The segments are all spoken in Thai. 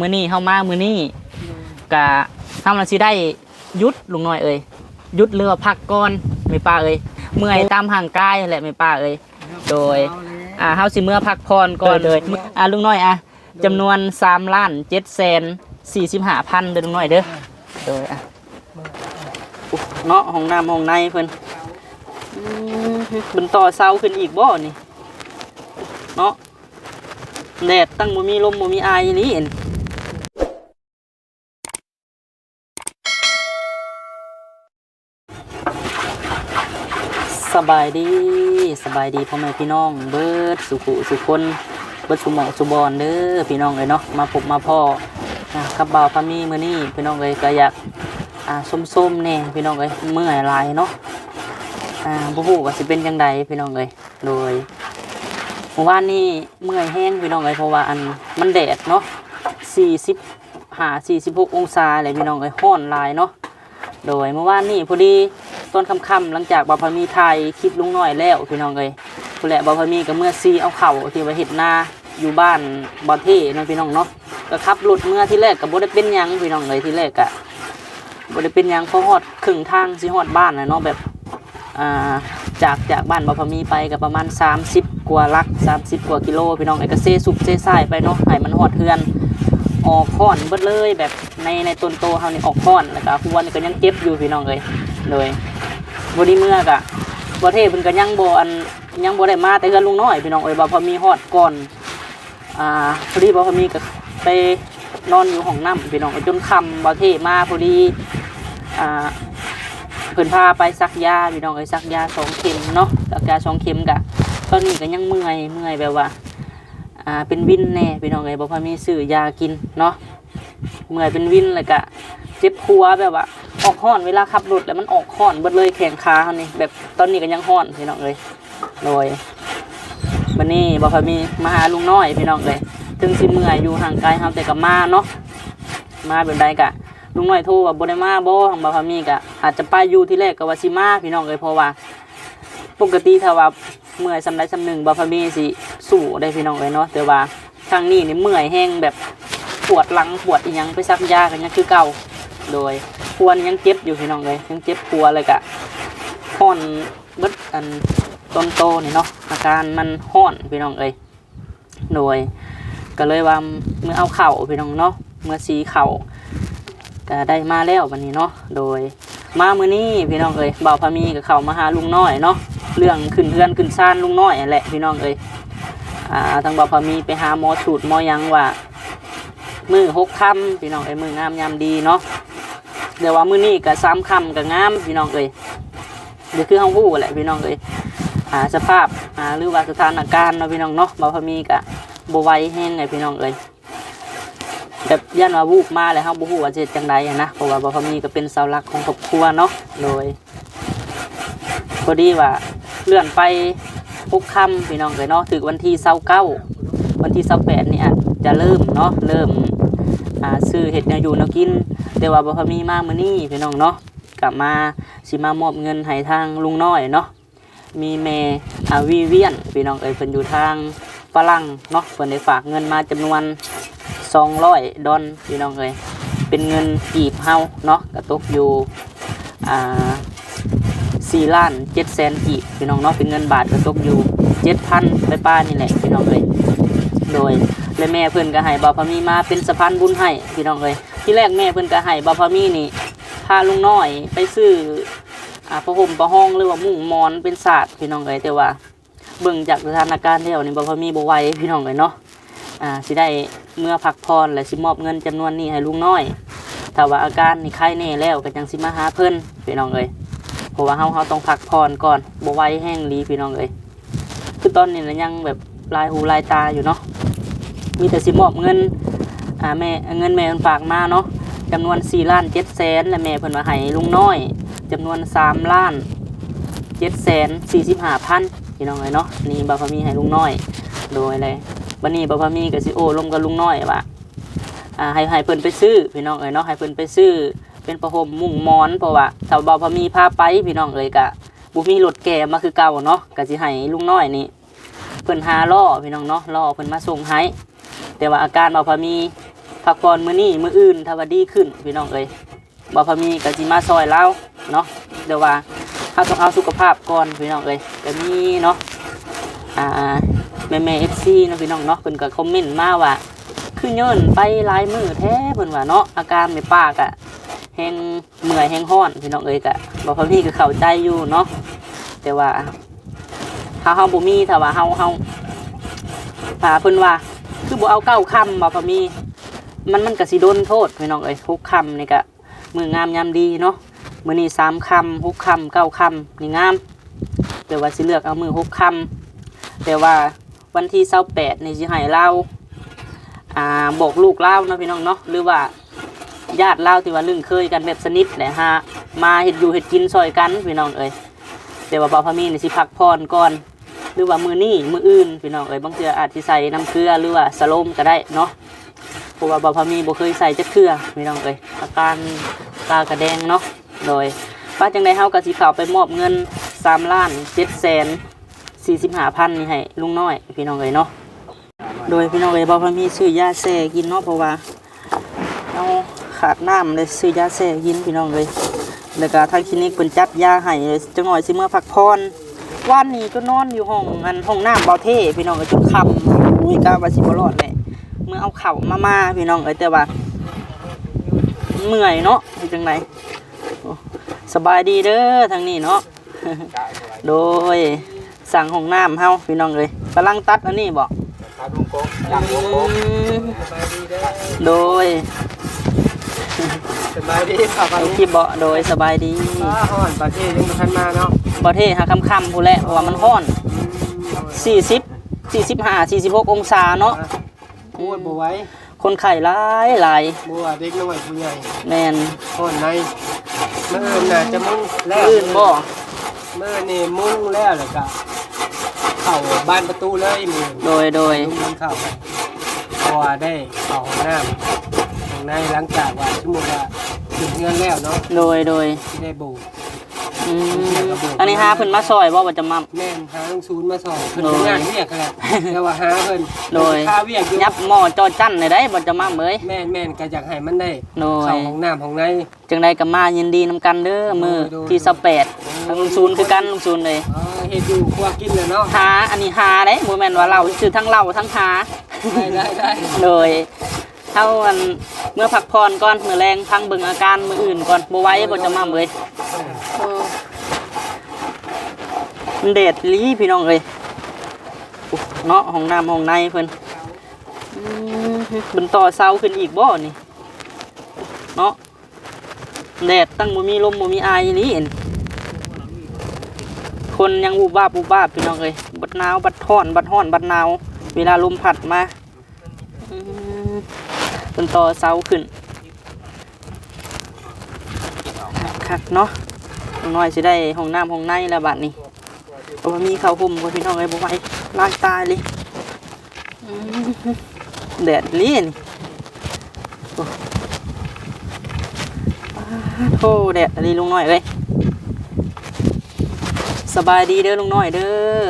มื้อนี้เฮามามื้อนี้กะเฮามันสิได้หยุดลุงน้อยเอ้ยหยุดเรือว่าพักก่อนแม่ป้าเอ้ยเมื่อยตามห่างกายนั่นแหละแม่ป้าเอ้ยโดยอ่าเฮาสิเมื่อพักผ่อนก่อนเลยอ่าลุงน้อยอะจำนวน3ล้าน7แสน45พันเด้อลุงน้อยเด้อโดยอะอุ๊ยเนาะห้องน้ำห้องในเพิ่นอืมเพิ่นต่อเสาขึ้นอีกบ่นี่เนาะแดดตั้งบ่มีลมบ่มีอายอีหลีเห็น สบายดีสบายดีพ่อแม่พี่น้อง เบิดสุขุสุคนเบิดสุหมองสุบอนเด้อพี่น้องเลยเนาะมาพบมาพ่ออะกับบ่าวพามีมือนี้พี่น้องเลยก็อยากอ่าส้มๆแน่พี่น้องเลยเมื่อยลายเนาะอ่าบ่ฮู้ว่าสิเป็นจังใดพี่น้องเลยโดยเมื่อวานนี้เมื่อยแห้งพี่น้องเลยเพราะว่าอันมันแดดเนาะ40หา46องศาเลยพี่น้องเลยร้อนลายเนาะโดยเมื่อวานนี้พอดี ตอนค่ำๆหลังจากบาพามีไทยคลิปลุงน้อยแล้วพี่น้องเลยผู้แหละบาพามีก็เมื่อซีเอาเข่าที่ไว้เห็ดนาอยู่บ้านบอเท่เนาะพี่น้องเนาะก็ขับรถเมื่อที่แรกกับบ่ได้เป็นหยังพี่น้องเลยที่แรกอะบ่ได้เป็นหยังเพราะฮอดครึ่งทางสิฮอดบ้านนะเนาะแบบอ่าจากจากบ้านบาพามีไปก็ประมาณ 30 กว่าลัก 30 กว่ากิโลพี่น้องไอ้ก็เซสุกเซซ่ายไปเนาะให้มันฮอดเฮือน ออกค้อนเบิดเลยแบบในในต้นโตเฮานี่ออกค้อนแล้วก็หัวนี่ก็ยังเจ็บอยู่พี่น้องเลยเลยบ่ไดีเมื่อกะบ่เทพเพิ่นก็ยังบ่อันยังบ่ได้มาแต่เฮือนลุงน้อยพี่น้องเอ้ยบ่พอมีฮอดก่อนอ่าพอดีบ่พอมีก็ไปนอนอยู่ห้องน้ำพี่น้องจนค่ำบ่เทมาพอดีอ่าเพิ่นพาไปซักยาพี่น้องเอ้ยซักยาสองเข็มเนาะซักยาสองเข็มกะตอนนี้ก็ยังเมื่อยเมื่อยแบบว่า อ่าเป็นวินแน่พี่น้องเอ้ยบ่พอมีซื้อยากินเนาะเมื่อยเป็นวินเลยกะเจ็บครัวแบบว่าออกห้อนเวลาขับรถแล้วมันออกห้อนเบิดเลยแขนขาเขานี่แบบตอนนี้ก็ยังห้อนพี่น้องเอ้ยโดยวันนี้บ่พอมีมาหาลุงน้อยพี่น้องเอ้ยถึงสิเมื่อยอยู่ห่างไกลเฮาแต่ก็มาเนาะมาแบบใดกะลุงน้อยโทรว่าบ่ได้มาบ่ทางบ่พอมีกะอาจจะไปอยู่ที่แรกก็ว่าสิมาพี่น้องเอ้ยเพราะว่าปกติถ้าว่า เมื่อยสำใดสำหนึ่งบาฟามีสิสู้ได้พี่น้องเลยเนาะแต่ว่าทางนี้นี่เมื่อยแห้งแบบปวดหลังปวดอีหยังไปซักยากันยังคือเก่าโดยควรยังเจ็บอยู่พี่น้องเลยยังเจ็บปัวเลยกะห้อนเบิดอันต้นโตนี่เนาะอาการมันห้อนพี่น้องเลยโดยก็เลยว่าเมื่อเอาเข่าพี่น้องเนาะเมื่อสีเข่าก็ได้มาแล้ววันนี้เนาะโดย มามื้อนี้พี่น้องเอ้ยบ่าวพามีกับเขามาหาลุงน้อยเนาะเรื่องขึ้นเรือนขึ้นซ่านลุงน้อยแหละพี่น้องเอ้ยอ่าทางบ่าวพามีไปหาหมอสูตรหมอยังว่ามือหกคำพี่น้องเอ้ยมืองามยามดีเนาะเดี๋ยวว่ามื้อนี้ก็สามคำก็งามพี่น้องเอ้ยเดี๋ยวคือเฮาฮู้แหละพี่น้องเอ้ยอ่าสภาพอ่าหรือว่าสถานการณ์เนาะพี่น้องเนาะบ่าวพามีก็บ่ไวแห้งเลยพี่น้องเอ้ย แบบยันว่าวูบมาแล้วเฮาบ่ฮู้ว่าจะเฮ็ดจังไดนะเพราะว่าบ่พอมีก็เป็นเสาหลักของครอบครัวเนาะโดยพอดีว่าเลื่อนไปพุกค่ำพี่น้องเอ้ยเนาะถึงวันที่29วันที่28นี่อาจจะเริ่มเนาะเริ่มซื้อเฮ็ดแนวอยู่แนวกินแต่ว่าบ่พมีมากมื้อนี้พี่น้องเนาะกลับมาสิมามอบเงินให้ทางลุงน้อยเนาะมีแม่อาวีเวียนพี่น้องเอ้ยเพิ่นอยู่ทางฝรั่งเนาะเพิ่นได้ฝากเงินมาจำนวน สองร้อยดอนพี่น้องเอ้ยเป็นเงินกีบเฮาเนาะกระตกอยู่อ่าสี่ล้านเจ็ดแสนกีบพี่น้องเนาะเป็นเงินบาทกระตกอยู่เจ็ดพันไปป้านี่แหละพี่น้องเอ้ยโดยและแม่เพื่อนก็ให้บาพามีมาเป็นสะพานบุญให้พี่น้องเอ้ยที่แรกแม่เพื่อนก็ให้บาพามีนี่พาลุงน้อยไปซื้ออ่าผ้าห่มผ้าห้องหรือว่ามุ้งมอนเป็นศาสตร์พี่น้องเอ้ยแต่ว่าเบิ่งจากสถานการณ์แล้วนี่บาพามีบ่ไหวพี่น้องเอ้ยเนาะอ่าสิได้ เมื่อพักพรและสิมอบเงินจำนวนนี้ให้ลุงน้อยถ้าว่าอาการนี่ไข้แน่แล้วก็จังสิมาหาเพิ่นพี่น้องเอ้ยเพราะว่าเฮาเฮาต้องพักพรก่อนบ่ไหวแห้งลีพี่น้องเอ้ยคือตอนนี้นะยังแบบลายหูลายตาอยู่เนาะมีแต่สิมอบเงินอ่าแม่เงินแม่เพิ่นฝากมาเนาะจำนวน4ล้าน7แสนและแม่เพิ่นมาให้ลุงน้อยจำนวน3ล้าน7แสน45พันพี่น้องเอ้ยเนาะนี่บ่าวพอมีให้ลุงน้อยโดยเลย บันนี้บ่พอมีกับสิโอลมกับลุงน้อยว่าอ่าให้ให้เพิ่นไปซื้อพี่น้องเอ๋ยเนาะให้เพิ่นไปซื้อเป็นประหมมุ้งมอนเพราะว่าถ้าบ่พอมีพาไปพี่น้องเอ๋ยกะบ่มีรถแก่มาคือเก่าเนาะก็สิให้ลุงน้อยนี่เพิ่นหาล่อพี่น้องเนาะล่อเพิ่นมาส่งให้แต่ว่าอาการบ่พอมีพักผ่อนมื้อนี้มื้ออื่นถ้าว่าดีขึ้นพี่น้องเอ้ยบ่พอมีก็สิมาซอยเราเนาะเดี๋ยวว่าเฮาต้องเอาสุขภาพก่อนพี่น้องเอ้ยก็มีเนาะอ่า แม่แม่ FC เนะพี่น้องเนาะเพิ่นก็คอมเมนต์มาว่าคือเยินไปลายมือแท้เพิ่นว่าเนาะอาการแม่ปาก็แฮงเมื่อยแฮงฮ้อนพี่น้องเอ้ยก็บ่พอมีก็เข้าใจอยู่เนาะแต่ว่าถ้าเฮาบ่มีถ้าว่าเฮาเฮาถ้าเพิ่นว่า คือบ่เอาเก้าคำบ่พอมี มันมันก็สิโดนโทษพี่น้องเอ้ยหกคำนี่ก็มืองามยามดีเนาะมื้อนี้สามคำหกคำเก้าคำนี่งามแต่ว่าสิเลือกเอามือหกคำแต่ว่า วันที่28นี่สิให้เราอ่าบอกลูกเล่าเนาะพี่น้องเนาะหรือว่าญาติเล่าที่ว่าลึงเคยกันแบบสนิทแหละฮะมาเฮ็ดอยู่เฮ็ดกินซอยกันพี่น้องเอ้ยแต่ว่าบ่าวพามีนี่สิพักผ่อนก่อน หรือว่ามือนี่มืออื่นพี่น้องเอ้ยบางเทื่ออาจสิใส่น้ำเกลือหรือว่าสโลมก็ได้เนาะเพราะว่าบ่าวพามีบ่เคยใส่จักเกลือพี่น้องเอ้ยอาการตากระแดงเนาะโดยป้าจังไดเฮาก็สิเข้าไปมอบเงิน3ล้าน7แสน 45พันนี่ให้ลุงน้อย พี่น้องเอ้ยเนาะโดยพี่น้องเอ้ยบ่าวพามีซื้อยาแซ่กินเนาะเพราะว่าเราขาดน้ำเลยซื้อยาแซ่กินพี่น้องเอ้ยแล้วก็ทางคลินิกเพิ่นจัดยาให้จังหน่อยสิเมื่อพักผ่อนวันนี้ก็นอนอยู่ห้องอันห้องน้ำเบาเท่พี่น้องก็จนคำอุ้ยกาว่าสิบรอดเลยเมื่อเอาเข่ามามาพี่น้องเอ้ยแต่ว่าเมื่อยเนาะเป็นจังไงโอ้สบายดีเด้อทางนี้เนาะโดย สั่งห้องน้ำเฮาพี่น้องเอ้ยกำลังตัดอันนี้บอกครับลุงโกงจากลุงโกงสบายดีเด้อโดยสบายดีครับเอาคลิปเบาะโดยสบายดีฟ้าห่อนประเทศยังบ่ทันมาเนาะเบาเท่หาคำคำพูนแหละเพราะว่ามันร้อนสี่สิบสี่สิบห้าสี่สิบหกองศาเนาะโอ้ยบ่ไหว้คนไข้หลายหลายบ่ว่าเด็กน้อยผู้ใหญ่แมนห่อนในมื้ออื่นน่ะจะมุ่งแล้วอื่นบ่มื้อนี่มุ่งแล้วแล้วก็ เข้าบ้านประตูเลยมื้อโดยโดยลุงมันเข้าไปเพราะว่าได้เข้าห้องน้ำข้างในหลังจากว่าสมมุติว่าถึงเงินแล้วเนาะโดยโดยที่ได้โบก อืมอันนี้หาเพิ่นมาซอยบ่ว่าจะมา แม่นหาลงศูนย์มาสอนเพิ่นโดยเป็นงานเวียกกันแหละแต่ว่าหาเพิ่นโดยค่าเวียกอยู่ยับหม้อจอจั่นได้ได้บ่จะมาเมยแม่นแม่นก็อยากให้มันได้โดยเข้าห้องน้ำห้องใน จังไดก็มายินดีนำกันเด้อมื้อโดย ที่28ทางลุงซูนคือกันลุงซูนเลย อ๋อเฮ็ดอยู่ครัวกินเลยเนาะหาอันนี้หาได้บ่แม่นว่าเราชื่อทั้งเราทั้งหา ได้ได้ได้โดยเท่าอันเมื่อพักผ่อนก่อนมื้อแรงพังเบิ่งอาการมื้ออื่นก่อนบ่ไหวบ่จะมาเมย มันแดดลีพี่น้องเอ้ยเนาะห้องน้ำห้องในเพิ่นอืมบนต่อเสาขึ้นอีกบ่นี่เนาะแดดตั้งบ่มีลมบ่มีอายนี่เห็นคนยังบูบาบูบาพี่น้องเอ้ยบัดหนาวบัดร้อนบัดร้อนบัดหนาวเวลาลมพัดมาอืมบนต่อเสาขึ้นคักเนาะน้อยสิได้ห้องน้ำห้องในแล้วบัดนี้ เพราะว่ามีข้าวห่มบ่พี่น้องเอ้ยบ่ไหวลายตายเลยอืมแดดลีนโอ้โหแดดลีลุงน้อยเลยสบายดีเด้อลุงน้อยเด้อ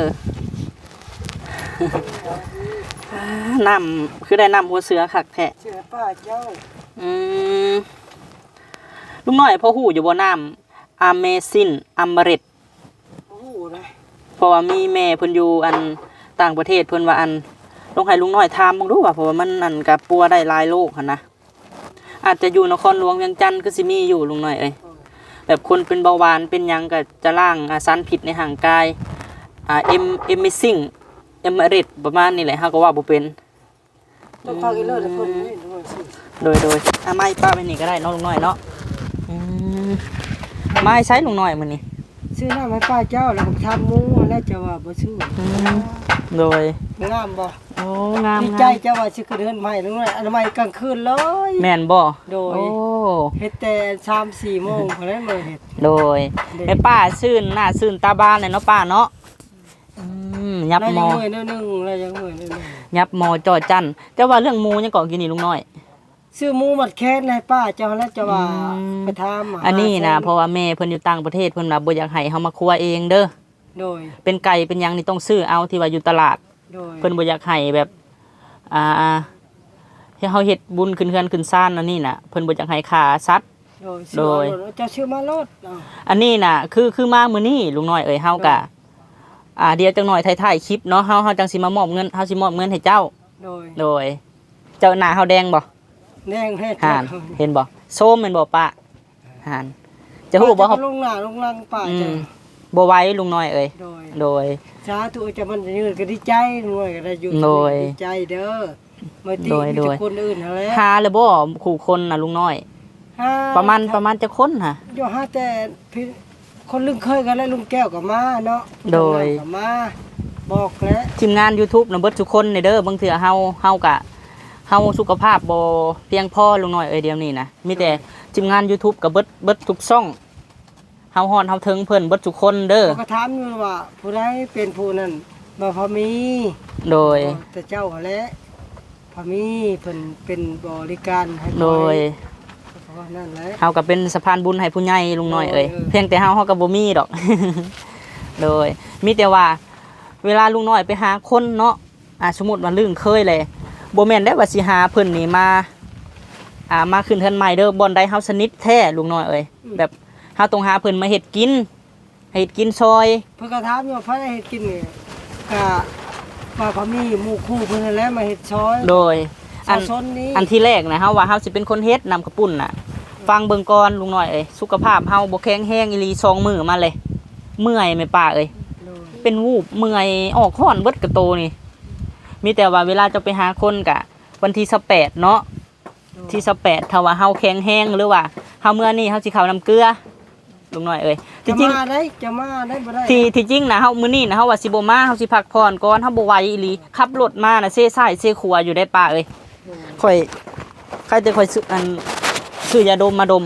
อ่าน้ำคือได้น้ำหัวเสือขักแทะเชื่อป้าเจ้าอืมลุงน้อยพ่อหูอยู่บ่น้ำอเมซินอัมเรตโอ้โหเลย เพราะว่ามีแม่เพิ่นอยู่อันต่างประเทศเพิ่นว่าอันลงให้ลุงน้อยถามมึงดูว่าเพราะว่ามันอันกับปัวได้หลายโรคหั่นนะอาจจะอยู่นครหลวงเวียงจันทน์คือสิมีอยู่ลุงน้อยเอ้ยแบบคนเป็นเบาหวานเป็นหยังก็จะล้างอาสารผิดในห่างกายอ่าเอ็มเอ็มมิซิงเอ็มเรดประมาณนี้แหละเฮาก็ว่าบ่เป็น ต้องฟังอีกเลยแล้วเพิ่นนี่ด้วยสิโดยโดยอะไม้ป้าไปนี่ก็ได้เนาะลุงน้อยเนาะอืมไม้ใช้ลุงน้อยมื้อนี้ ซื้อน้ำให้ป้าเจ้าแล้วผมทำหมูแล้วจะว่าบ่ซื้ออืมโดย งามบ่โอ้งามดีงามใจเจ้าว่าสิขึ้นเฮือนใหม่นึงเลยอันใหม่กลางคืนเลย แม่นบ่โดย โอ้เฮ็ดแต่3-4โมงพอได้มาเฮ็ดโดยแม่ป้าซื่นหน้าซื่นตาบ้านเลยเนาะป้าเนาะอืมยับแล้วหมยัองมื้อนึงแล้วยังมื้อนึงยับหมอจอจันแต่ว่าเรื่องหมูยังก่อกินนี่ลุงน้อย ซื้อหมูมัดแค้นให้ป้าเจ้าแล้วจะว่าอืม ไปถามหาอันนี้นะเพราะว่าแม่เพิ่นอยู่ต่างประเทศเพิ่นว่าบ่อยากให้เฮามาครัวเองเด้อโดยเป็นไก่เป็นหยังนี่ต้องซื้อเอาที่ว่าอยู่ตลาด โดยเพิ่นบ่อยากให้แบบอ่าเฮ็ดที่เฮาเฮ็ดบุญขึ้นเฮือนขึ้นซ่านอันนี้น่ะเพิ่นบ่จักให้ค่าสัตว์ โดยโดยเจะชื่อมาโลดเอาอันนี้น่ะ คือคือมามื้อนี้ลุงน้อยเอ้ยเฮากะอ่าเดี๋ยวจังหน่อยท้ายๆคลิปเนาะเฮาเฮาจังสิมามอบเงินเฮาสิมอบเงินให้เจ้า โดยโดย เจ้าหน้าเฮาแดงบ่ แดงให้ห่านเห็นบ่ส้มแม่นบ่ปะห่านจะฮู้บ่คครัรับบลงหน้าลงหลังป่าอืจะมบ่ไหว้ลุงน้อยเอ้ยโดยโดยสาธุจะมันจะยืนก็ดีใจหน่วยก็ได้อยู่โดยดีใจเด้อมาตีโดยมีโดแต่ยคนอื่นหั่นแหละหาเลยบ่ขู่คนน่ะลุงน้อยห้าประมาณประมาณจะคนค่ะอยู่หาแต่พี่คนลึงเคยกันแล้วลุงแก้วก็มาเนาะโดยก็มาบอกแล้วทีมงาน YouTube นะเบิดทุกคนในเด้อบางเทื่อเฮาเฮากะ เฮาสุขภาพบ่เพียงพอลุงน้อยเอ้ยเดียวนี้นะมีแต่ทีมงาน YouTube กับเบิดเบิดทุกช่องเฮาฮอดเฮาถึงเพิ่นเบิดทุกคนเด้อเขาก็ถามอยู่ว่า ผู้ใดเป็นผู้นั้นบ่พอมีโดย แต่เจ้าหั่นแหละพอมีเพิ่นเป็นบริการให้โดย เพราะว่านั่นแหละ เฮาก็เป็นสะพานบุญให้ผู้ใหญ่ลุงน้อยเอ้ยเออ เพียงแต่เฮาเฮาก็บ่มีดอก โดย มีแต่ว่า เวลาลุงน้อยไปหาคนเนาะอ่าสมมุติว่าลึงเคยเลย บ่แม่นได้ว่าสิหาเพิ่นนี่มาอ่ามาขึ้นเทือนใหม่เด้อบ่อนใดเฮาสนิทแท้ลุงน้อยเอ้ยแบบเฮาต้องหาเพิ่นมาเฮ็ดกินให้เฮ็ดกินซอยเพิ่นก็ถามอยู่ว่าพระได้เฮ็ดกินนี่ก็ว่าพอมีหมู่คู่เพิ่นนั่นแหละมาเฮ็ดซอยโดยอัชานวชนนี้อันที่แรกนะเฮาว่าเฮาสิเป็นคนเฮ็ดนำกระปุ่นน่ะ ฟังเบิ่งก่อนลุงน้อยเอ้ยสุขภาพเฮาบ่แข็งแรงอีหลีสองมื้อมาเลย เมื่อยแม่ป้าเอ้ยโดยเป็นวูบเมื่อยออกห้อนเบิดกระโตนี่ มีแต่ว่าเวลาจะไปหาคนกะ วันที่สแปดเนาะที่สแปดถ้าว่าเฮาแข็งแห้งหรือว่าเฮาเมื่อนี่เฮาสิเข้าน้ำเกลือลุงน้อยเอ้ยจะที่จริงมาได้จะมาได้บ่ได้ที่ที่จริงนะเฮามื้อนี้นะเฮาว่าสิบ่มาเฮาสิพักผ่อนก่อนเฮาบ่ไหวอีหลีขับรถมาน่ะเซ่ซ้ายเซ่ขวาอยู่ได้ป่าเอ้ยโดยค่อยใครจะค่อยซื้ออันซื้อยาดมมาดม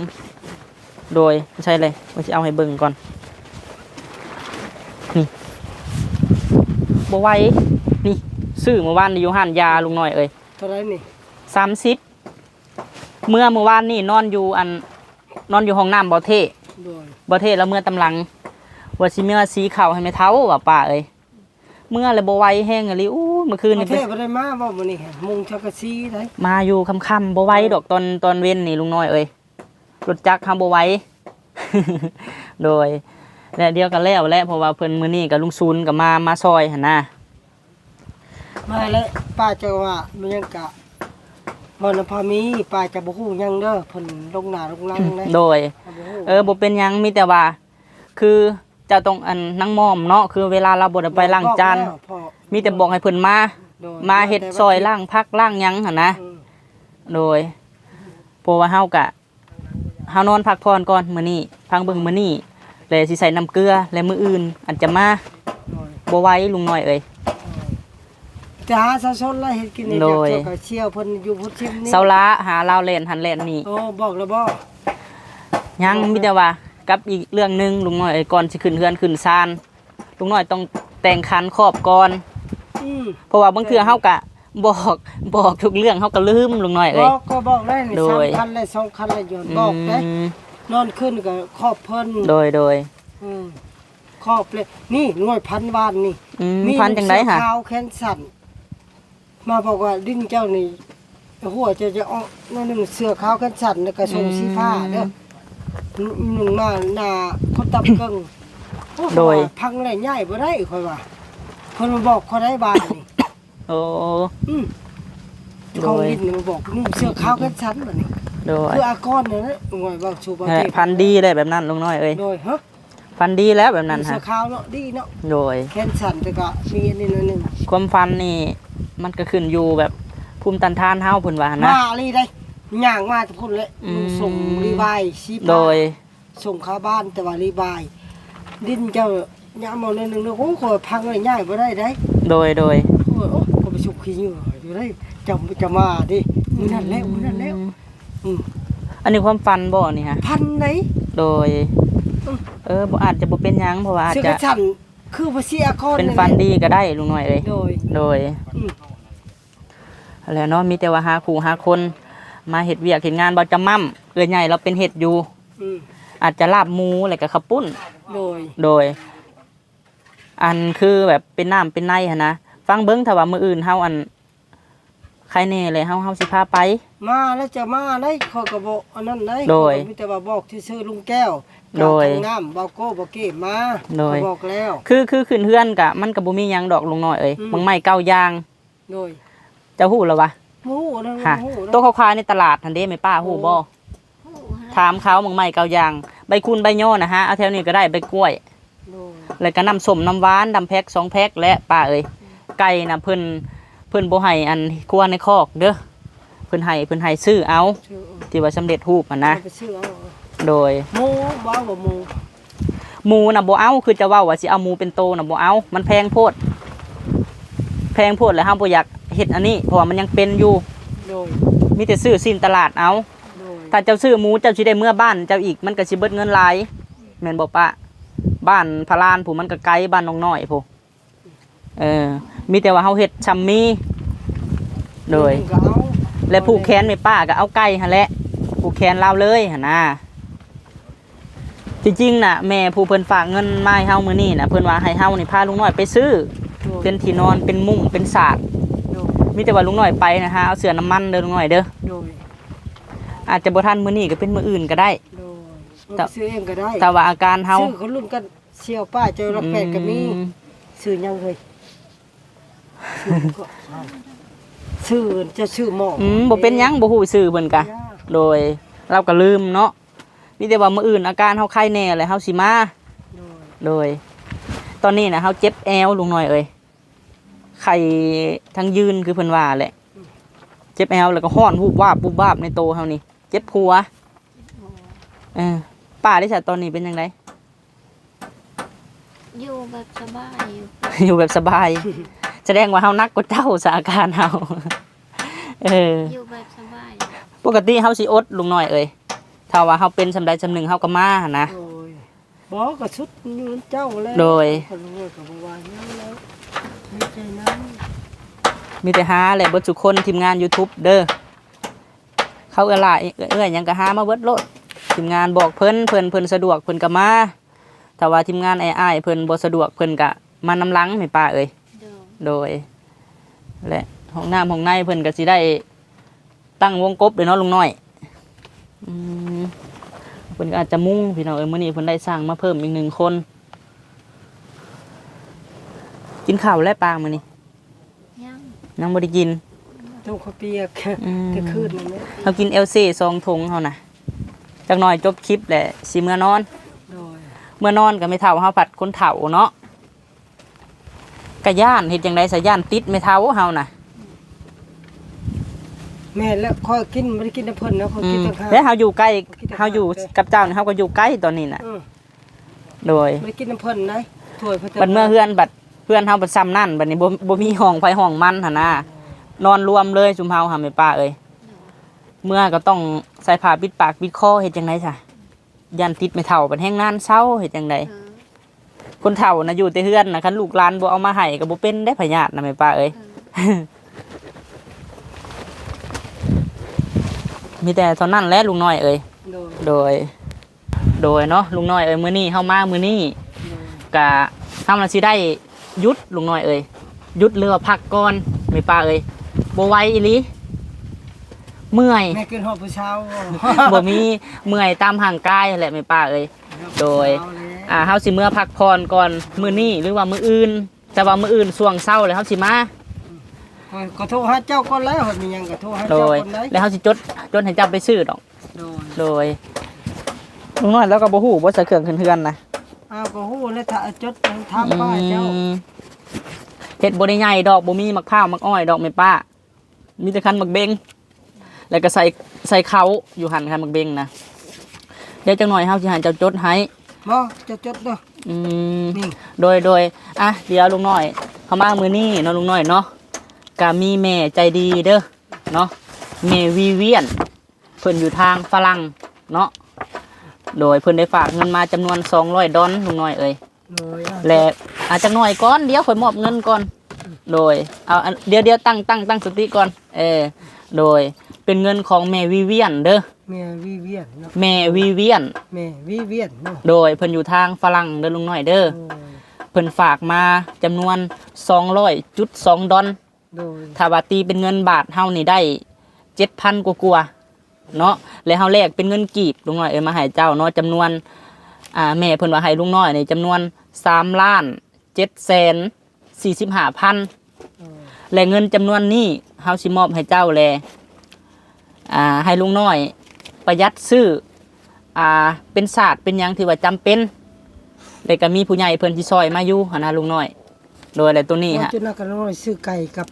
โดยใช่เลยว่าสิเอาให้เบิ่งก่อนนี่บ่ไหว นี่ซื้อเมื่อวานนี่อยู่ห้านยาลุงน้อยเอ้ยเท่าไหรนี่สามสิบเมื่อเมื่อวานนี่นอนอยู่อันนอนอยู่ห้องน้ำบ่อเทโดยบ่อเทแล้วเมื่อตำลังว่าสิเมื่อสีขาวให้แม่เท้าว่าป้าเอ้ยเมื่อเลยบ่ไหวแห้งอะลิอู้เมื่อคืนปนี่ระไปเทศบ่ได้มาบ่มื้อนี้ค่ะมุงชักกะซีได้มาอยู่ค่ำๆบ่ไหวดอกตอนตอนเว้นนี่ลุงน้อยเอ้ยรถจักรทำบ่ไหวโดยและเดียวกันแล้วแหละเพราะว่าเพิ่นมื้อนี้กับลุงซูนก็มามาซอยหั่นนะ มาแล้วป้าจะว่ามันยังกะบ่นำพามีป้าจะบ่ฮู้หยังเด้อเพิ่นลงหน้าลงหลังนะโดย บ่ฮู้เออบ่เป็นหยังมีแต่ว่า คือเจะต้องอันนั่งมอมเนาะคือเวลาเราบ่ได้ไปล้างจานบอกแล้วพ่อมีแต่บอกให้เพิ่นมาโดยมาเฮ็ดซอยล้างพักล้างหยังหั่นนะ อืมโดยเพราะว่าเฮากะเฮานอนพักผ่อนก่อนมื้อนี้พังเบิ่งมื้อนี้แล้วสิใส่น้ำเกลือและมื้ออื่นอันจะมาโดยบ่ไหวลุงน้อยเอ้ย จะหาสะสนแล้วเฮ็ดกินนี่โดยเจ้าก็เชี่ยวเพิ่นอยู่พุทธิมนี่เซาละหาลาวแล่นหันแล่นนี่โอ้บอกแล้วบ่ยังมีแต่ว่ากับอีกเรื่องหนึงลุงน้อยเอ้ยก่อนสิขึ้นเฮือนขึ้นศาลลุงน้อยต้องแต่งคันครอบก่อน อืมเพราะว่าบางเทื่อเฮากะบอกบอกทุกเรื่องเฮาก็ลืมลุงน้อยบเอ้ย อกก็บอกได้นี่โดย สามคันเลยสองคันเลยโยนบอกได้อืมนอนขึ้นก็ครอบเพิ่นโดยโดย อืมครอบเลยนี่หน่วยพันวานนี่อืมพันจังได๋ฮะเสื้อขาวแขนสั้น มาบอกว่าดิ้นเจ้านี่หัวจะจะเอาหนั่นหนึ่งเสื้อขาวแขนสั้นแล้วก็ทรงสีผ้าเด้อหนึ่งมาหน้าคนตับเกิงโอ้โดยพังเลยง่ายบ่ได้ค่อยว่าคนมาบอกคนได้บานนี่โอ้อืมโดยเขาลิ้นนี่มาบอกนุ่งเสื้อขาวแขนสั้นบัดนี้โดยคืออากรเนี่ยนะหน่วยบอกชูบาเออเทพันดีเลยแบบนั้นลุงน้อยเอ้ยโดยฮะพันดีแล้วแบบนั้นเสื้ฮะอขาวเนาะดีเนาะโดยแขนสั้นแต่ก็มีอันนี้หนิดนึงความฟันนี่ มันก็ขึ้นอยู่แบบภูมิต้านทานเฮาเพิ่นว่านะ มาลีได้ย่างมาทุกคนเลยอืม ส่งรีบายชีพโดย ส่งเข้าบ้านแต่ว่ารีบาย ดินเจ้าย่างมาในหนึ่งเนาะโอ้โหพังเลยง่ายบ่ได้ได้โดยโดยโอ้ยโอ้ก็ไปสุกขี้เหงื่ออยู่ได้จำจะมาดิมื้อนั้นแล้วมื้อนั้นแล้วอืมอันนี้ความฟันบ่นี่ฮะ พันไหน โดยอืมเออบ่อาจจะบ่เป็นหยังเพราะว่าอาจเสื้อจะ กระชั้น คือบ่เสียคอนเป็นฟันดีก็ได้ลุงน้อยเอ้ยโดยโดยอืมแล้วเนาะมีแต่ว่าหาคู่หาคน มาเฮ็ดเวียกเฮ็ดงานบ่จำม่ํเอื้อใหญ่เราเป็นเฮ็ดอยู่อืมอาจจะลาบหมูแล้วก็ข้าวปุ้น โดย โดย อันคือแบบเป็นน้ำเป็นในหั่นนะฟังเบิ่งถ้าว่ามื้ออื่นเฮาอันใครแน่เลยเฮาเฮาสิพาไป มาแล้วจะมาได้เขาก็บอกอันนั้นได้โดยมีแต่ว่าบอกที่ชื่อลุงแก้ว โดยทางน้ำเบาโก้เบาเก็บมาโดยเขาบอกแล้วคือคือขึ้นเฮือนกะมันก็บ่มีหยังดอกลุงน้อยเอ้ยอืมบางไม้เก้ายางโดยจะฮู้แล้ววะหมูนะฮะหมูนะโต๊ะขาวๆในตลาดทันเด้แม่ป้าฮู้บ่ถามเขาบางไม้เก้ายาง ใบคุณใบย่อนะฮะเอาแถวนี้ก็ได้ใบกล้วยโดยแล้วก็น้ำส้มน้ำหวานดำแพ็คสองแพ็คและป้าเอ้ยไก่นะเพิ่นเพิ่นบ่ให้อันครัวในคอกเด้อเพิ่นให้เพิ่นให้ซื้อเอาชื่อที่ว่าสำเร็จรูปมันนะเอาไปชื่อเอา โดยหมูบ้าบ่หมูหมูน่ะบ่เอาคือจะเว้าว่าสิเอาหมูเป็นโตน่ะบ่เอา มันแพงโพด แพงโพดแล้วเฮาบ่อยากเฮ็ดอันนี้เพราะว่ามันยังเป็นอยู่ โดยมีแต่ซื้อสิ้นตลาดเอาโดยถ้าเจ้าซื้อหมูเจ้าสิได้เมื่อบ้านเจ้าอีกมันก็สิเบิดเงินหลายแม่นบ่ปะ บ้านพารานผู้มันก็ไกลบ้านน้องน้อยผู้เออ มีแต่ว่าเฮาเฮ็ดชำมีโดย ก็เอา และผูกแขนแม่ป้าก็เอาไก่หั่นแหละผูกแขนเราเลยหั่นนะ จริงๆน่ะแม่ผู้เพิ่นฝากเงินมาให้เฮามื้อนี้น่ะเพิ่นว่าให้เฮานี่พาลุงน้อยไปซื้อโดยเป็นที่นอนเป็นมุ้งเป็นศาสตร์โดยมีแต่ว่าลุงน้อยไปนะฮะเอาเสื้อน้ำมันเด้อลุงน้อยเด้อโดยอาจจะบ่ทันมื้อนี้ก็เป็นมื้ออื่นก็ได้ โดยแต่ซื้อเองก็ได้แต่ว่าอาการเฮาซื้อเขารุ่นกันเชี่ยวป้าเจอรับแปดก็มีอืซื้อยังเลยซื้อก็เอาซื้อจะซื้อหม้ออืมบ่เป็นหยังบ่ฮู้ชื่อเพิ่นกะโดยเราก็ลืมเนาะ มีแต่ว่ามื้ออื่นอาการเฮาไข้แน่เลยเฮาสิมาโดยโดย ตอนนี้นะเฮาเจ็บแอวลุงน้อยเอ้ยไข้ทั้งยืนคือเพิ่นว่าแหละเจ็บแอวแล้วก็ฮ้อนวูบวาบวูบวาบในโตเฮานี่เจ็บหัวเออป้าได้สัตตอนนี้เป็นจังไดอยู่แบบสบายอยู่ อยู่แบบสบาย แสดงว่าเฮานักกว่าเจ้าสาอาการเฮาเออ อยู่แบบสบาย ปกติเฮาสิอดลุงน้อยเอ้ย ถ้าว่าเฮาเป็นสำใดสำหนึ่งเฮาก็มาหั่นนะโดยบอกก็ชุดอยู่เจ้าแล้วโดย คนรวยกับบัวายังแล้วดีใจนั้นมีแต่หาแหละเบิดทุกคนทีมงาน YouTube เด้อเขาเอื้อหลายเอื้อหยังก็หามาเบิดโลดทีมงานบอกเพิ่นเพิ่นเพิ่นสะดวกเพิ่นก็มาถ้าว่าทีมงานไอ้อ้ายๆเพิ่นบ่สะดวกเพิ่นก็มานำหลังแม่ป้าเอ้ยเดิมโดย และห้องน้ำห้องในเพิ่นก็สิได้ตั้งวงกบเลยเนาะลุงน้อย อืมเพิ่นก็อาจจะมุ่งพี่น้องเอ้ยมื้อนี้เพิ่นได้สร้างมาเพิ่มอีกหนึ่งคน กินข้าวแล้วปางมื้อนี้ยังยังบ่ได้กิน ต้องข้าวเปียกอืม จะคืนนั่นแหละเขากินเอลซี่ซองทงเขานะจากหน่อยจบคลิปแหละสิเมื่อนอน โดยเมื่อนอนก็ไม่เท่าเฮาผัดคนเถ่าเนาะกะย่านเฮ็ดจังไดสะย่านติดไม่เท่าเฮานะ แม่แล้วค่อยกินไม่ได้กินน้ำเพิ่นนะค่อยอืกินมต่างหากแล้วเฮาอยู่ใกล้คิดแต่เฮาอยู่ข้าวเด้อกับเจ้านี่เฮาก็อยู่ใกล้ตอนนี้น่ะ อืมโดยไม่ได้กินน้ำเพิ่นนะถ้วยพระบัดเมื่อเพื่อนบัดเพื่อนเฮาบัดซ้ำนั่นบัดนี้บ่บ่มีห้องไฟห้องมันหั่นน่ะนอนรวมเลยซุมเฮาหาแม่ป้าเอ้ยเมื่อก็ต้องใส่ผ้าปิดปากปิดคอเฮ็ดจังไดจ้ะย่านติดไม่เท่าบัดแห้งนานเศร้าเฮ็ดจังได เออคนเฒ่านะอยู่แต่เฮือนนะคันลูกหลานบ่เอามาให้ก็บ่เป็นได้พะญาตินะแม่ป้าเอ้ย เออ มีแต่เท่านั้นแหละลุงน้อยเอ้ยโดยโดย โดยเนาะลุงน้อยเอ้ยมื้อนี้เฮามามื้อนี้โดยก็เฮาน่ะสิได้หยุดลุงน้อยเอ้ยหยุดเรือว่าพักก่อนแม่ป้าเอ้ยบ่ไหวอีหลีเมื่อยแม่กินหอดผู้เช้าบ่มีเมื่อยตามห่างกายแหละแม่ป้าเอ้ยโดยเอาแล้วอ่าเฮาสิเมื่อพักผ่อนก่อนมื้อนี้หรือว่ามื้ออื่นแต่ว่ามื้ออื่นช่วงเช้าเลยเฮาสิมา ก็โทรหาเจ้าก่อนแล้วมีหยังก็โทรหาโดเจ้ายก่อนได้แล้วเขาสิจดจดให้เจ้าไปซื้อดอกโดยโดยลุงน้อยแล้วก็บ่ฮู้บ่ใส่เครื่องขึ้นเฮือนนะอ้าวก็ฮู้แล้วถ้าจดถามป้าเจ้า อืมเฮ็ดบ่ได้ใหญ่ดอกบ่มีมักพร้าวมักอ้อยดอกแม่ป้า มีแต่คันมักเบงแล้วก็ใส่ใส่เขาอยู่หั่นคันมักเบงนะเดี๋ยวจังหน่อยเฮาสิให้เจ้าจดให้ บ่จะจดเด้อ อืมนี่ โดยโดยอะเดี๋ยวลุงน้อยเขามามื้อนี้เนาะลุงน้อยเนาะ ก็มีแม่ใจดีเด้อเนาะแม่วีเวียนเพิ่นอยู่ทางฝรั่งเนาะโดยเพิ่นได้ฝากเงินมาจำนวน200ดอลลุงน้อยเอ้ยโดยและอาจจะหน่อยก่อนเดี๋ยวข่อยมอบเงินก่อน โดยเอาอันเดี๋ยวเดี๋ยวตั้งตั้งตั้งสติก่อนเออโดยเป็นเงินของแม่วีเวียนเด้อแม่วิเวียนเนาะแม่วีเวียนแม่วิเวียนเนาะโดยเพิ่นอยู่ทางฝรั่งเด้อลุงน้อยเด้อโอ้ยเพิ่นฝากมาจำนวน200.2ดอล โดยถ้าว่าตีเป็นเงินบาทเฮานี่ได้เจ็ดพันกว่าๆเนาะแล้วเฮาแลกเป็นเงินกีบลุงน้อยเอ้ยมาให้เจ้าเนาะจำนวนอ่าแม่เพิ่นว่าให้ลุงน้อยนี่จำนวนสามล้านเจ็ดแสนสี่สิบห้าพันเออและเงินจำนวนนี้เฮาสิมอบให้เจ้าแลอ่าให้ลุงน้อย ประหยัดซื้ออ่าเป็นศาสตร์เป็นหยังที่ว่าจำเป็นแล้วก็มีผู้ใหญ่เพิ่นที่ซอยมาอยู่หั่นนะลุงน้อย โดยอะไรตัวนี้ว่าฮะจุดนักกันน้อยซื้อไก่กับ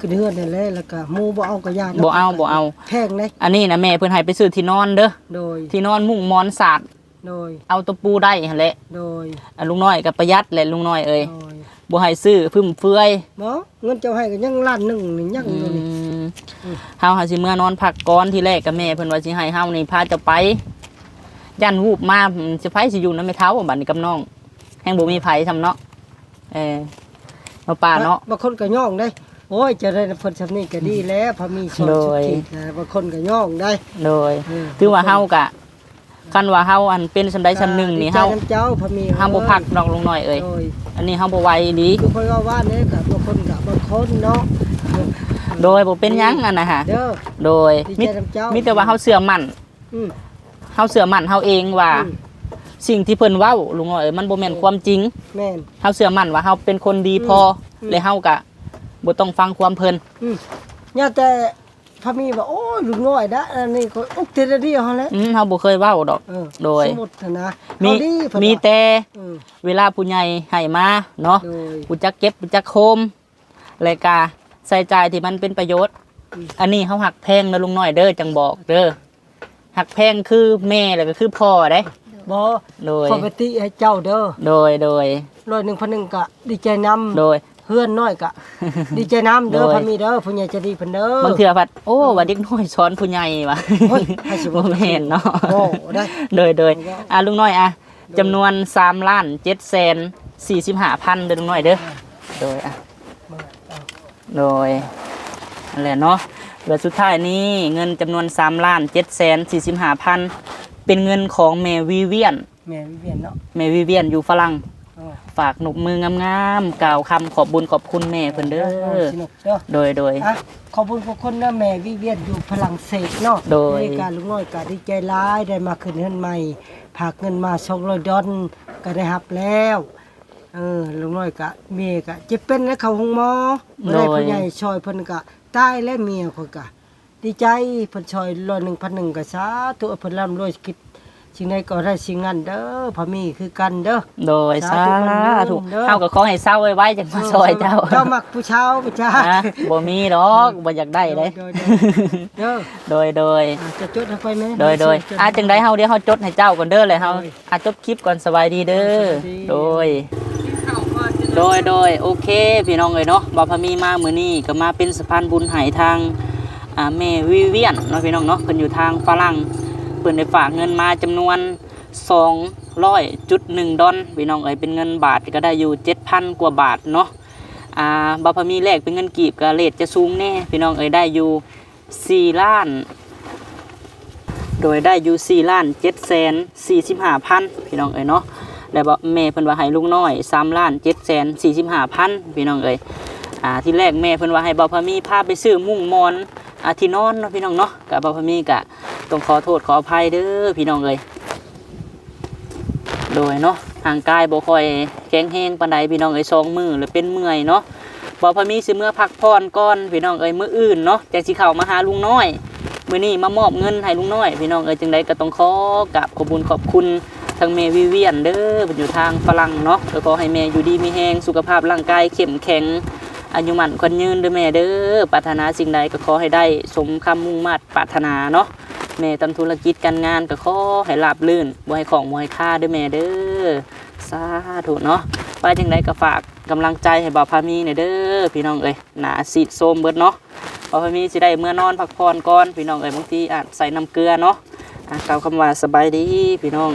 กระเดือนนั่นแหละแล้วก็หมูบ่เอากระยาบ่เอาบ่เอาแพงเลยอันนี้นะแม่เพิ่นให้ไปซื้อที่นอนเด้อโดยที่นอนมุ้งมอนศาสตร์โดย เอาตะปูได้หั่นแหละโดยอะลุงน้อยก็ประหยัดแหละลุงน้อยเอ้ยโดยบ่ให้ซื้อพึ่มเฟือยบ่เงินเจ้าให้ก็ยังล้านหนึงนี่ยังอือยู่นี่มเฮาหาสิเมื่อนอนพักก่อนที่แรกกับแม่เพิ่นว่าสิให้เฮานี่พาเจะไปยันวูบมาอืมสิไผสิอยู่นำแม่เฒ่าบัดนี้กับน้องแฮงบ่มีไผซำเนาะ เออมาป่าเนาะ บางคนก็ย่องได้ โอ้ยเจะได้เพิ่นซำนี้ก็ดีแล้วพอมีสอนโดสุยขิตนะบางคนก็ย่องได้ โดยเออ ถือว่าเฮากะคันว่าเฮาอันเป็นสำใดสำหนึ่งนี่เฮาดีใจน้ำเจ้าพอมีเฮาบ่พักดอกลุงน้อยเอ้ยโดยอันนี้เฮาบ่ไหวดี คือคนว่าว่าเนี่ยกับบางคนกับบางคนเนาะโดยบ่เป็นหยังอันน่ะฮะเด้อ โดยดีมีใจน้ำเจ้ามีแต่ว่าเฮาเชื่อมั่นอืม เฮาเชื่อมั่นเฮาเองว่า อืม สิ่งที่เพิ่นเว้าลุงน้อยเอ้ยมันบ่แม่นความจริงแม่น เฮาเชื่อมั่นว่าเฮาเป็นคนดีพออม และเฮาก็บ่ต้องฟังความเพิ่นอืมเนี่ยแต่พอมีว่าโอ้ยลุงน้อยนะอันนี้ก็อุกเทระเดียวเขาแหล้วอืมเฮาบ่เคยเว้าดอก เออโดย สมมุตินะมีเอาดีเพิ่นมีว่าแต่เออเวลาผู้ใหญ่ให้มาเนาะ โดยรู้จักเก็บรู้จักโคมและก็ใส่ใจายที่มันเป็นประโยชน์ อืม อันนี้เฮาหักแพงนะลุงน้อยเด้อจังบอกเด้อหักแพงคือแม่แล้วก็คือพ่อเด้ บ่โดยปกติให้เจ้าเด้อโดยโดยร้อยหนึ่งพันหนึ่งก็ดีใจนำโดยเพื่อนน้อยก็ดีใจนำเด้อโดยพอมีเด้อผู้ใหญ่ใจะดีเพิ่นเด้อบางเทื่อพัดโอ้ว่าเด็กน้อยสอนผู้ใหญ่ว่ะโอ้ยให้สิบ่แม่นเนาะโอ้ได้โดยโดยได้อะลุงน้อยอะจำนวน3ล้าน7แสน45พันเด้อลุงน้อยเด้อโดยอะมาเอาโดยนั่นแหละเนาะเหลือสุดท้ายนี้เงินจำนวน3ล้าน7แสน45พัน เป็นเงินของแม่วิเวียนแม่วิเวียนเนาะแม่วิเวียนอยู่ฝรั่งเอาฝากหนุกมืองามๆกล่าวคำขอบบุญขอบคุณแม่เพิ่นเด้อสนุกเด้อโดยโดยอะขอบคุณทุกคนนะแม่วิเวียนอยู่ฝรั่งเศสเนาะโดยในการลุงน้อยก็ดีใจร้ายได้มาคืนเงินใหม่ผากเงินมา200ดอลก็ได้รับแล้วเออลุงน้อยก็เมียก็เจ็บเป็นแล้วเข้าห้องหมอบ่ได้ผู้ใหญ่ช่วยเพิ่นก็ตายและเมียเพิ่นก็ ดีใจเพิ่นช่วยร้อยหนึ่งพันหนึ่งก็สาธุเพิ่นร่ำรวยคิดสิ่งใดก็ได้สิ่งนั้นเด้อพอมีคือกันเด้อ โดยสาสาธุธุเด้อ เฮาก็ขอให้เศร้าไว้ๆจังมาซอยเจ้าเจ้ามักผู้เช้าผู้ชานะบ่มีดอกบ่อยากได้เลยเด้อโดยโดยอะจะจดให้ไปไหมโดยโดยอาจังได้เฮาเดี๋ยวเฮาจดให้เจ้าก่อนเด้อเลยเฮาอาจบคลิปก่อนสบายดีเด้อสวัสดีโดยโดยโดยโอเค พี่น้องเอ้ยเนาะบ่าวพามีมามื้อนี้ก็มาเป็นสะพานบุญให้ทางอ่า แม่วิเวียนเนาะพี่น้องเนาะเพิ่นอยู่ทางฝรั่งเพิ่นได้ฝากเงินมาจำนวน200.1ดอลพี่น้องเอ้ยเป็นเงินบาทก็ได้อยู่ 7,000 กว่าบาทเนาะอ่าบ่าวพมีแลกเป็นเงินกีบก็เรทจะสูงแน่พี่น้องเอ้ยได้อยู่4ล้าน โดยได้อยู่4ล้าน7แสน45พันพี่น้องเอ้ยเนาะแล้วบอแม่เพิ่นว่าให้ลุงน้อย3ล้าน7แสน45พันพี่น้องเอ้ยอ่าที่แรกแม่เพิ่นว่าให้บาพมีพาไปซื้อมุ้งมอน อาที่นอนเนาะพี่น้องเนาะกับบาพมีกะต้องขอโทษขออภัยเด้อพี่น้องเอ้ยโดยเนาะห่างกายบ่ค่อยแข็งแรงปานใดพี่น้องเอ้ยสองมือแล้วเป็นเมื่อยเนาะบาพมีสิเมื่อพักผ่อนก่อนพี่น้องเอ้ยมื้ออื่นเนาะจังสิเข้ามาหาลุงน้อยมื่อนี้มามอบเงินให้ลุงน้อย พี่น้องเอ้ยจึงได้ก็ต้องขอกราบขอบคุญขอบคุณทางเมวิเวียนเด้อเป็นอยู่ทางฝรั่งเนาะแล้วก็ให้แม่อยู่ดีมีแรงสุขภาพร่างกายเข้มแข็ง อายุมันคนยืนเด้อแม่เด้อปรารถนาสิ่งใดก็ขอให้ได้สมคำมุ่งมา่ปรารถนาเนาะแม่ทำธุรกิจการงานก็ขอให้ราบรื่นบ่ให้ของบ่ให้ค่าเด้อแม่เด้อสาธุเนาะว่าจังไดก็ฝากกำลังใจให้บ่าวพามีหน่อยเด้อพี่น้องเอ้ยหนาสีดโซมเบิดเนาะพอพอมีสิได้เมื่อนอนพักผ่อนก่อนพี่น้องเอ้ยบางทีอาจใส่น้ำเกลือเนาะอะกล่าวคำว่าสบายดีพี่น้อง